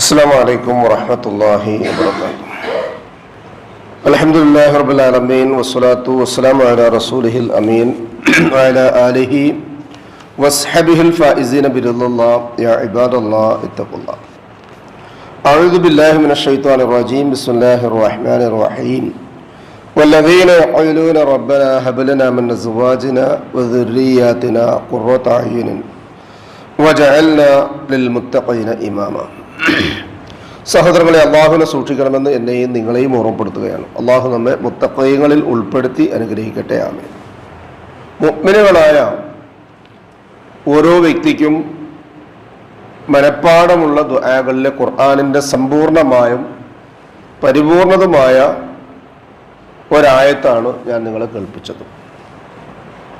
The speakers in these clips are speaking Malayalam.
السلام عليكم ورحمة الله وبركاته. الحمد لله رب العالمين والصلاة والسلام على رسوله الأمين وعلى آله وصحبه الفائزين برضا الله. يا عباد الله اتقوا الله. أعوذ بالله من الشيطان الرجيم. بسم الله الرحمن الرحيم. والذين يقولون ربنا هب لنا من أزواجنا وذرياتنا قرة أعين وجعلنا للمتقين إماما. സഹോദരങ്ങളെ അള്ളാഹുവിനെ സൂക്ഷിക്കണമെന്ന് എന്നെയും നിങ്ങളെയും ഓർമ്മപ്പെടുത്തുകയാണ്. അള്ളാഹു നമ്മെ മുത്തക്കയങ്ങളിൽ ഉൾപ്പെടുത്തി അനുഗ്രഹിക്കട്ടെ ആമേ മുഗ്മിനുകളായ ഓരോ വ്യക്തിക്കും മനഃപ്പാടമുള്ള ദുആകളിലെ ഖുർആാനിന്റെ സമ്പൂർണമായും പരിപൂർണതുമായ ഒരായത്താണ് ഞാൻ നിങ്ങളെ കേൾപ്പിച്ചത്.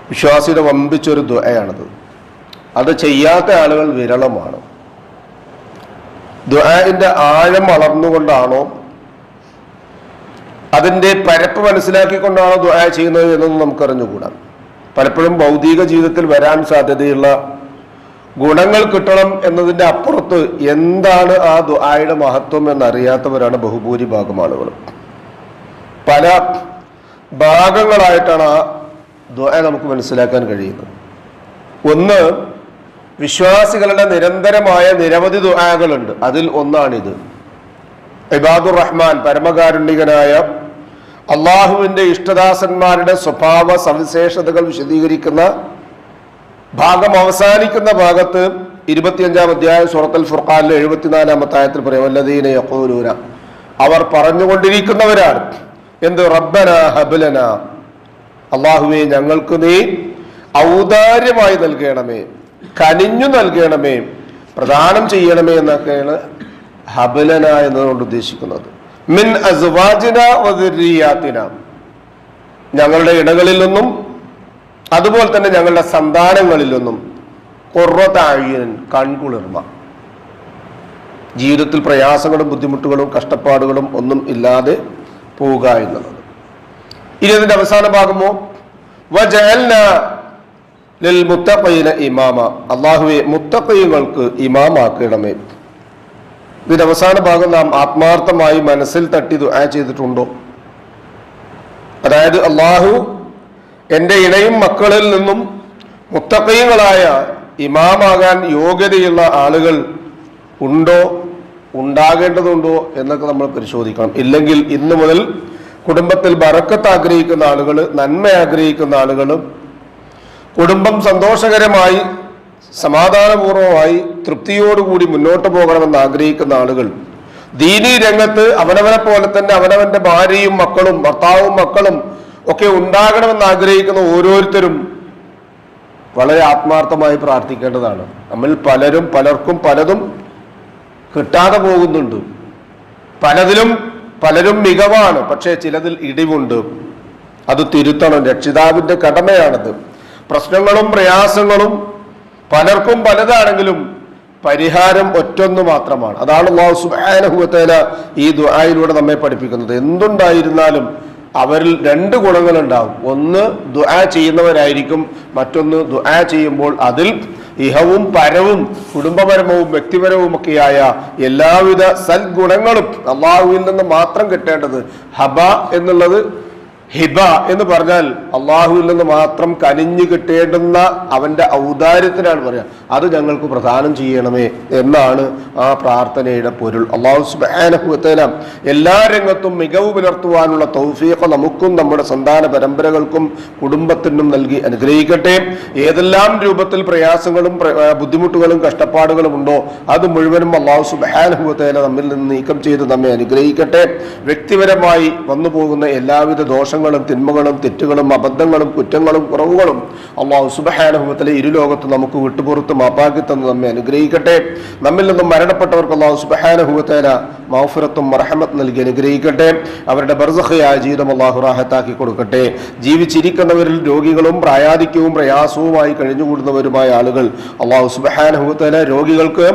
വിശ്വാസിയുടെ വമ്പിച്ചൊരു ദുആയാണത്. അത് ചെയ്യാത്ത ആളുകൾ വിരളമാണ്. ദുആന്റെ ആഴം വളർന്നുകൊണ്ടാണോ? അതിന്റെ പരപ്പ് മനസ്സിലാക്കിക്കൊണ്ടാണോ ദുആ ചെയ്യുന്നത് എന്നൊന്നും നമുക്കറിഞ്ഞുകൂടാ. പലപ്പോഴും ഭൗതിക ജീവിതത്തിൽ വരാൻ സാധ്യതയുള്ള ഗുണങ്ങൾ കിട്ടണം എന്നതിന്റെ അപ്പുറത്ത് എന്താണ് ആ ദുആയുടെ മഹത്വം എന്നറിയാത്തവരാണ് ബഹുഭൂരിഭാഗം ആളുകൾ പല ഭാഗങ്ങളായിട്ടാണ് ആ ദുആ നമുക്ക് മനസ്സിലാക്കാൻ കഴിയുന്നത്. ഒന്ന് വിശ്വാസികളുടെ നിരന്തരമായ നിരവധി ദുആകളുണ്ട്. അതിൽ ഒന്നാണിത്. ഇബാദുർ റഹ്മാൻ പരമകാരുണികനായ അള്ളാഹുവിന്റെ ഇഷ്ടദാസന്മാരുടെ സ്വഭാവ സവിശേഷതകൾ വിശദീകരിക്കുന്ന ഭാഗം അവസാനിക്കുന്ന ഭാഗത്ത് ഇരുപത്തിയഞ്ചാം അധ്യായ സൂറത്തുൽ ഫുർഖാനിലെ എഴുപത്തിനാലാമത്തെ ആയത്തിൽ പറയും വല്ലതീന യഖൂലൂന. അവർ പറഞ്ഞുകൊണ്ടിരിക്കുന്നവരാണ്. എന്ത്? റബ്ബന ഹബലന. അള്ളാഹുവെ ഞങ്ങൾക്ക് നീ ഔദാര്യമായി നൽകണമേ. കനിഞ്ഞു നൽകണമേ പ്രദാനം ചെയ്യണമേ എന്നൊക്കെയാണ് ഹബലന എന്നതുകൊണ്ട് ഉദ്ദേശിക്കുന്നത്. മിൻ അസ്വാജിന വദുരിയാത്തിന ഞങ്ങളുടെ ഇടകളിൽ നിന്നും അതുപോലെ തന്നെ ഞങ്ങളുടെ സന്താനങ്ങളിൽ നിന്നും കുറത്താഴിയൻ കൺകുളിർമ ജീവിതത്തിൽ പ്രയാസങ്ങളും ബുദ്ധിമുട്ടുകളും കഷ്ടപ്പാടുകളും ഒന്നും ഇല്ലാതെ പോവുക എന്നുള്ളത്. ഇനി അതിന്റെ അവസാന ഭാഗമോ? വജഅൽന ലിൽ മുത്തഖീന ഇമാമ. അള്ളാഹുവെ മുത്തഖീങ്ങൾക്ക് ഇമാമാക്കണമേ. ഇതിന്റെ അവസാന ഭാഗം നാം ആത്മാർത്ഥമായി മനസ്സിൽ തട്ടി ദുആ ചെയ്തിട്ടുണ്ടോ? അതായത് അള്ളാഹു എന്റെ ഇണയും മക്കളിൽ നിന്നും മുത്തക്കൈകളായ ഇമാമാകാൻ യോഗ്യതയുള്ള ആളുകൾ ഉണ്ടോ? ഉണ്ടാകേണ്ടതുണ്ടോ? എന്നൊക്കെ നമ്മൾ പരിശോധിക്കണം. ഇല്ലെങ്കിൽ ഇന്നു മുതൽ കുടുംബത്തിൽ ബറക്കത്ത് ആഗ്രഹിക്കുന്ന ആളുകൾ നന്മ ആഗ്രഹിക്കുന്ന ആളുകളും കുടുംബം സന്തോഷകരമായി സമാധാനപൂർവമായി തൃപ്തിയോടുകൂടി മുന്നോട്ട് പോകണമെന്ന് ആഗ്രഹിക്കുന്ന ആളുകൾ ദീനീ രംഗത്ത് അവനവനെ പോലെ തന്നെ അവനവന്റെ ഭാര്യയും മക്കളും ഭർത്താവും മക്കളും ഒക്കെ ഉണ്ടാകണമെന്ന് ആഗ്രഹിക്കുന്ന ഓരോരുത്തരും വളരെ ആത്മാർത്ഥമായി പ്രാർത്ഥിക്കേണ്ടതാണ്. നമ്മൾ പലരും പലർക്കും പലതും കിട്ടാതെ പോകുന്നുണ്ട്. പലതിലും പലരും മികവാണ് പക്ഷേ ചിലതിൽ ഇടിവുണ്ട്. അത് തിരുത്തണം. രക്ഷിതാവിന്റെ കടമയാണത്. പ്രശ്നങ്ങളും പ്രയാസങ്ങളും പലർക്കും പലതാണെങ്കിലും പരിഹാരം ഒറ്റൊന്ന് മാത്രമാണ്. അതാണ് അള്ളാഹു ഈ ദുആയിലൂടെ നമ്മെ പഠിപ്പിക്കുന്നത്. എന്തുണ്ടായിരുന്നാലും അവരിൽ രണ്ട് ഗുണങ്ങളുണ്ടാവും. ഒന്ന് ദുആ ചെയ്യുന്നവരായിരിക്കും. മറ്റൊന്ന് ദുആ ചെയ്യുമ്പോൾ അതിൽ ഇഹവും പരവും കുടുംബപരമവും വ്യക്തിപരവുമൊക്കെയായ എല്ലാവിധ സൽഗുണങ്ങളും അള്ളാഹുവിൽ നിന്ന് മാത്രം കിട്ടേണ്ടത് ഹബ എന്നുള്ളത് ഹിബ എന്ന് പറഞ്ഞാൽ അള്ളാഹുവിൽ നിന്ന് മാത്രം കനിഞ്ഞു കിട്ടേണ്ടുന്ന അവന്റെ ഔദാര്യത്തിനാണ് പറയുക. അത് ഞങ്ങൾക്ക് പ്രദാനം ചെയ്യണമേ എന്നാണ് ആ പ്രാർത്ഥനയുടെ പൊരുൾ. അള്ളാഹു സുബാനഹുത്തേന എല്ലാ രംഗത്തും മികവ് പുലർത്തുവാനുള്ള തൗഫീഖ നമുക്കും നമ്മുടെ സന്താന പരമ്പരകൾക്കും കുടുംബത്തിനും നൽകി അനുഗ്രഹിക്കട്ടെ. ഏതെല്ലാം രൂപത്തിൽ പ്രയാസങ്ങളും പ്ര- ബുദ്ധിമുട്ടുകളും കഷ്ടപ്പാടുകളും ഉണ്ടോ അത് മുഴുവനും അള്ളാഹു സുബാനഹുത്തല നമ്മിൽ നിന്ന് നീക്കം ചെയ്ത് നമ്മെ അനുഗ്രഹിക്കട്ടെ. വ്യക്തിപരമായി വന്നു പോകുന്ന എല്ലാവിധ ദോഷങ്ങളും തിന്മകളും തെറ്റുകളും അബദ്ധങ്ങളും കുറ്റങ്ങളും കുറവുകളും അള്ളാഹു സുബഹാനുഭവത്തിലെ ഇരുലോകത്ത് നമുക്ക് വിട്ടുപുറത്ത് മാപ്പാക്കി തന്ന് നമ്മെ അനുഗ്രഹിക്കട്ടെ. നമ്മിൽ നിന്നും മരണപ്പെട്ടവർക്ക് അള്ളാഹു സുബഹാനുഭവത്തേന മൗഫുരത്തും മർഹമത്ത് നൽകി അനുഗ്രഹിക്കട്ടെ. അവരുടെ ബർസഹയായ ജീവിതം അള്ളാഹു റാഹത്താക്കി കൊടുക്കട്ടെ. ജീവിച്ചിരിക്കുന്നവരിൽ രോഗികളും പ്രായാധിക്യവും പ്രയാസവുമായി കഴിഞ്ഞുകൂടുന്നവരുമായ ആളുകൾ അള്ളാഹു സുബഹാനുഭവത്തേന രോഗികൾക്ക്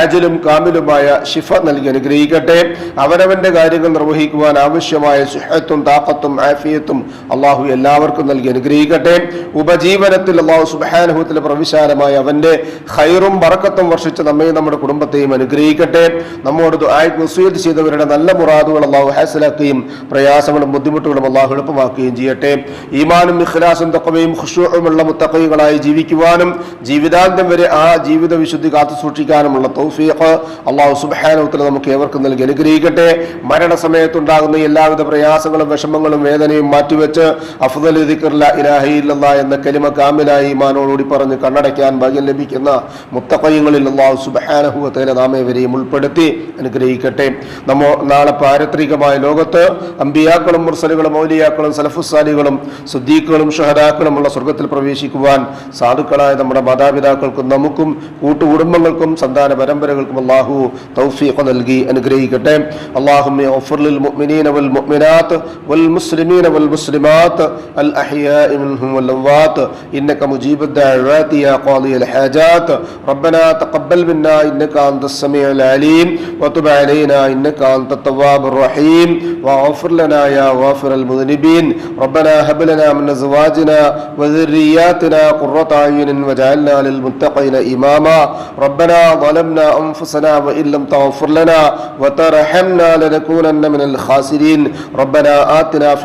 ആജിലും കാമിലുമായ ഷിഫ നൽകി അനുഗ്രഹിക്കട്ടെ. അവരവന്റെ കാര്യങ്ങൾ നിർവഹിക്കുവാൻ ആവശ്യമായ സുഹത്തും താക്കത്തും ആഫിയ ആഫിയത്തും അള്ളാഹു എല്ലാവർക്കും നൽകി അനുഗ്രഹിക്കട്ടെ. ഉപജീവനത്തിൽ അള്ളാഹു സുബാനുഭവത്തിലെ പ്രവിശാലമായി അവന്റെ ഹൈറും വറക്കത്തും വർഷിച്ച നമ്മയും നമ്മുടെ കുടുംബത്തെയും അനുഗ്രഹിക്കട്ടെ. നമ്മോട് ആയിട്ട് ചെയ്തവരുടെ നല്ല മുറാദുകൾ അള്ളാഹു ഹാസിലാക്കുകയും പ്രയാസങ്ങളും ബുദ്ധിമുട്ടുകളും അള്ളാഹു എളുപ്പമാക്കുകയും ചെയ്യട്ടെ. ഈമാനും ഇഖ്ലാസും തക്കവയും ഖുഷൂഉമുള്ള മുത്തക്കൈകളായി ജീവിക്കുവാനും ജീവിതാന്തം വരെ ആ ജീവിത വിശുദ്ധി കാത്തു സൂക്ഷിക്കാനുമുള്ള തൗഫീഖ് അള്ളാഹു സുബ്ഹാനഹു നമുക്ക് ഏവർക്കും നൽകി അനുഗ്രഹിക്കട്ടെ. മരണസമയത്തുണ്ടാകുന്ന എല്ലാവിധ പ്രയാസങ്ങളും വിഷമങ്ങളും വേദനയും മാറ്റിവെച്ച് അഫ്ദൽ ദിക്ർ ലാ ഇലാഹ ഇല്ലല്ലാ എന്ന കലിമ കാമിലായി ഈമാനോടുകൂടി പറഞ്ഞ് കണ്ണടയ്ക്കാൻ ഭാഗ്യം ലഭിക്കുന്ന മുത്തഖയ്യങ്ങളിൽ അള്ളാഹു സുബ്ഹാനഹു വതആല നാം ഏവരെയും ഉൾപ്പെടുത്തി അനുഗ്രഹിക്കട്ടെ നമ്മോ നാളെ പാരത്രികമായ ലോകത്ത് അമ്പിയാക്കളും മുർസലുകളും മൗലിയാക്കളും സലഫുസാലികളും സുദ്ദീഖുകളും ഷഹദാക്കളുമുള്ള സ്വർഗത്തിൽ പ്രവേശിക്കുവാൻ സാധുക്കളായ നമ്മുടെ മാതാപിതാക്കൾക്കും നമുക്കും കൂട്ടുകുടുംബങ്ങൾക്കും സന്താന പരമ്പരകൾക്കും അള്ളാഹു തൗഫീഖ് നൽകി അനുഗ്രഹിക്കട്ടെ اللهم اغفر للمؤمنين والمؤمنات والمسلمين والمسلمات الأحياء منهم والأموات إنك مجيب الدعوات يا قاضي الحاجات ربنا تقبل منا إنك أنت السميع العليم وتب علينا إنك أنت التواب الرحيم واغفر لنا يا غافر المذنبين ربنا هب لنا من أزواجنا وذرياتنا قرة أعين واجعلنا للمتقين إماما ربنا ظلمنا أنفسنا وإن لم تغفر لنا وترحمنا لنكونن من الخاسرين ربنا آتنا في